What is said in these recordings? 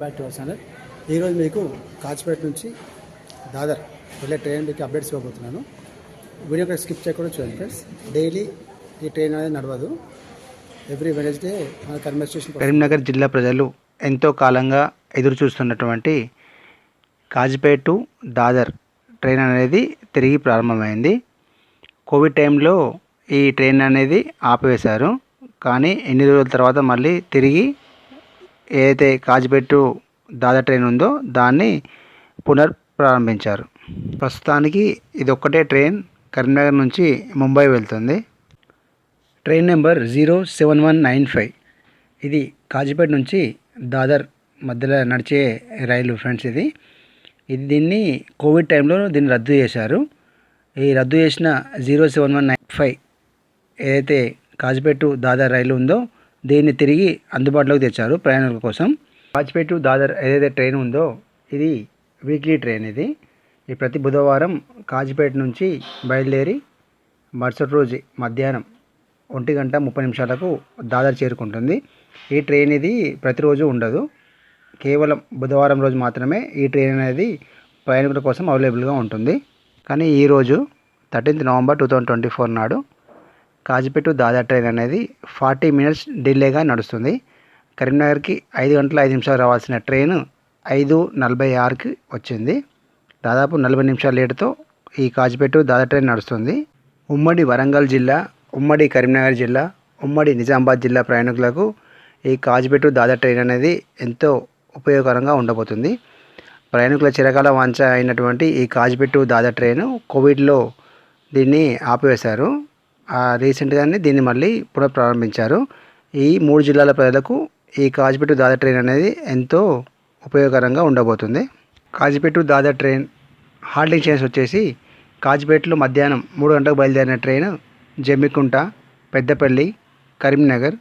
Back to our channel ఈరోజు మీకు కాచిపేట నుంచి దాదర్ వెళ్ళే ట్రైన్ మీకు అప్డేట్స్ ఇవ్వబోతున్నాను. వీడియో కూడా స్కిప్ చేయకుండా చూడండి ఫ్రెండ్స్ డైలీ ఈ ట్రైన్ అనేది నడవదు. ఎవ్రీ వెనస్డే మన కర్మ స్టేషన్ కరీంనగర్ జిల్లా ప్రజలు ఎంతో కాలంగా ఎదురు చూస్తున్నటువంటి కాజిపేట టు దాదర్ ట్రైన్ అనేది తిరిగి ప్రారంభమైంది. కోవిడ్ టైంలో ఈ ట్రైన్ అనేది ఆపివేశారు. కానీ ఎన్ని రోజుల తర్వాత మళ్ళీ తిరిగి ఏదైతే కాజిపెట్టు దాదా ట్రైన్ ఉందో దాన్ని పునర్ప్రారంభించారు. ప్రస్తుతానికి ఇది ఒక్కటే ట్రైన్. కరీంనగర్ నుంచి ముంబై వెళ్తుంది. Train number zero seven one nine five. ఇది కాజీపేట నుంచి దాదర్ మధ్యలో నడిచే రైలు ఫ్రెండ్స్ ఇది. ఇది దీన్ని కోవిడ్ టైంలో దీన్ని రద్దు చేశారు. ఈ రద్దు చేసిన zero seven one nine five ఏదైతే కాజీపేట టు దాదర్ రైలు ఉందో దీన్ని తిరిగి అందుబాటులోకి తెచ్చారు ప్రయాణికుల కోసం. వాజ్పేయి టు దాదర్ ఏదైతే ట్రైన్ ఉందో ఇది వీక్లీ ట్రైన్ ఇది. ఈ ప్రతి బుధవారం కాజీపేట నుంచి బయలుదేరి మరుసటి రోజు మధ్యాహ్నం ఒంటి గంట ముప్పై నిమిషాలకు దాదర్ చేరుకుంటుంది. ఈ ట్రైన్ ఇది ప్రతిరోజు ఉండదు. కేవలం బుధవారం రోజు మాత్రమే ఈ ట్రైన్ అనేది ప్రయాణికుల కోసం అవైలబుల్గా ఉంటుంది. కానీ ఈరోజు thirteenth November two thousand twenty four నాడు కాజిపేట దాదా ట్రైన్ అనేది ఫార్టీ మినిట్స్ డిలేగా నడుస్తుంది. కరీంనగర్కి ఐదు గంటల ఐదు నిమిషాలు రావాల్సిన ట్రైన్ ఐదు నలభై ఆరుకి వచ్చింది. దాదాపు నలభై నిమిషాల లేటుతో ఈ కాజిపేట దాదా ట్రైన్ నడుస్తుంది. ఉమ్మడి వరంగల్ జిల్లా ఉమ్మడి కరీంనగర్ జిల్లా ఉమ్మడి నిజామాబాద్ జిల్లా ప్రయాణికులకు ఈ కాజిపేట దాదా ట్రైన్ అనేది ఎంతో ఉపయోగకరంగా ఉండబోతుంది. ప్రయాణికుల చిరకాల వాంఛ అయినటువంటి ఈ కాజిపెట్టు దాదా ట్రైన్ కోవిడ్లో దీన్ని ఆపివేశారు. రీసెంట్గానే దీన్ని మళ్ళీ పునఃప్రారంభించారు ఈ మూడు జిల్లాల ప్రజలకు ఈ కాజిపెట్టు దాదా ట్రైన్ అనేది ఎంతో ఉపయోగకరంగా ఉండబోతుంది. కాజిపెట్టు దాదా ట్రైన్ హాల్టింగ్ చేసి వచ్చేసి కాజిపేటలో మధ్యాహ్నం మూడు గంటలకు బయలుదేరిన train Jammikunta Peddapalli Karimnagar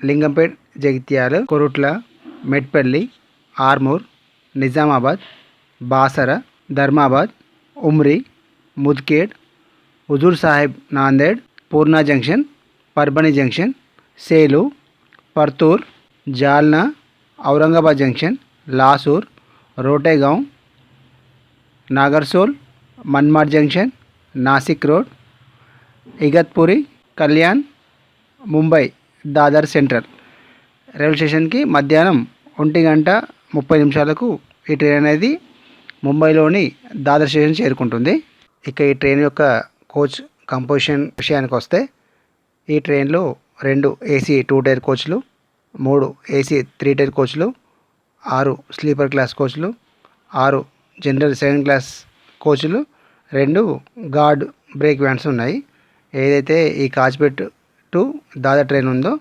Lingampet Jagtial Korutla Metpalli Armoor Nizamabad Basara Dharmabad Umri Mudkhed Hazur Sahib Nanded Purna junction Parbhani junction Selu Partur Jalna Aurangabad junction Lasur Rotegaon Nagarsol Manmad junction Nashik road Igatpuri Kalyan Mumbai Dadar central. Railway స్టేషన్కి మధ్యాహ్నం ఒంటి గంట ముప్పై నిమిషాలకు ఈ train అనేది ముంబైలోని Dadar station చేరుకుంటుంది. ఇక ఈ ట్రైన్ యొక్క కోచ్ కంపోజిషన్ విషయానికి వస్తే ఈ ట్రైన్లో రెండు ఏసీ టూ టైర్ కోచ్లు మూడు ఏసీ త్రీ టైర్ కోచ్లు ఆరు స్లీపర్ క్లాస్ కోచ్లు ఆరు జనరల్ సెకండ్ క్లాస్ కోచ్లు రెండు గార్డ్ బ్రేక్ వ్యాన్స్ ఉన్నాయి. ఏదైతే ఈ కాజ్పేట్ టు దాదా ట్రైన్ ఉందో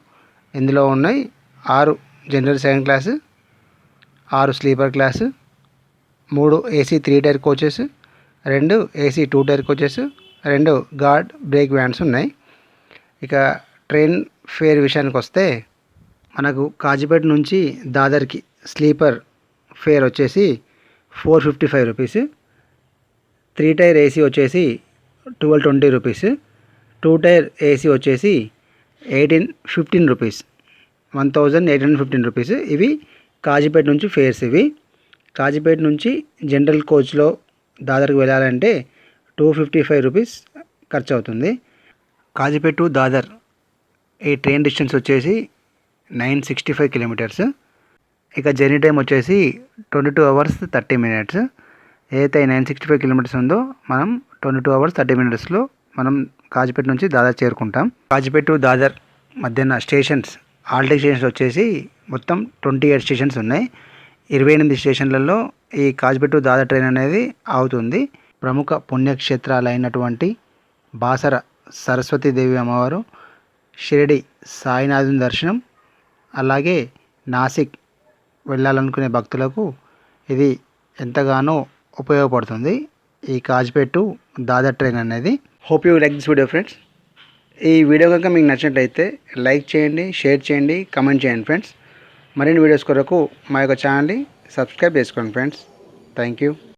ఇందులో ఉన్నాయి ఆరు జనరల్ సెకండ్ క్లాసు ఆరు స్లీపర్ క్లాసు మూడు ఏసీ త్రీ టైర్ కోచెస్ రెండు ఏసీ టూ టైర్ కోచెస్ రెండు గార్డ్ బ్రేక్ వ్యాన్స్ ఉన్నాయి. ఇక ట్రైన్ ఫేర్ విషయానికి వస్తే మనకు కాజీపేట నుంచి దాదర్కి స్లీపర్ ఫేర్ వచ్చేసి four fifty five rupees. Three tier AC వచ్చేసి twelve twenty rupees. Two tier AC వచ్చేసి eighteen fifteen rupees. One thousand eight hundred fifteen rupees. ఇవి కాజీపేట నుంచి ఫేర్స్ ఇవి. కాజీపేట నుంచి జనరల్ కోచ్లో దాదర్కి వెళ్ళాలంటే టూ ఫిఫ్టీ ఫైవ్ రూపీస్ ఖర్చు అవుతుంది కాజీపేట్ టు దాదర్ ఈ ట్రైన్ డిస్టెన్స్ వచ్చేసి నైన్ సిక్స్టీ ఫైవ్ కిలోమీటర్స్. ఇక జర్నీ టైం వచ్చేసి twenty two hours thirty minutes. ఏదైతే నైన్ సిక్స్టీ ఫైవ్ కిలోమీటర్స్ ఉందో మనం ట్వంటీ టూ అవర్స్ థర్టీ మినిట్స్లో మనం కాజిపేట నుంచి దాదర్ చేరుకుంటాం. కాజిపేట టు దాదర్ మధ్యన స్టేషన్స్ ఆల్టీ స్టేషన్స్ వచ్చేసి మొత్తం ట్వంటీ ఎయిట్ స్టేషన్స్ ఉన్నాయి. ఇరవై ఎనిమిది స్టేషన్లలో ఈ కాజిపేట టు దాదర్ ట్రైన్ అనేది అవుతుంది ప్రముఖ పుణ్యక్షేత్రాలైనటువంటి బాసర సరస్వతీదేవి అమ్మవారు షిరిడి సాయినాథుని దర్శనం అలాగే నాసిక్ వెళ్ళాలనుకునే భక్తులకు ఇది ఎంతగానో ఉపయోగపడుతుంది. ఈ కాజ్పేట్ టు దాదర్ ట్రైన్ అనేది. Hope you like this video friends ఈ వీడియో కనుక మీకు నచ్చినట్లయితే లైక్ చేయండి షేర్ చేయండి కమెంట్ చేయండి ఫ్రెండ్స్ మరిన్ని వీడియోస్ కొరకు మా యొక్క ఛానల్ని సబ్స్క్రైబ్ చేసుకోండి ఫ్రెండ్స్ థ్యాంక్ యూ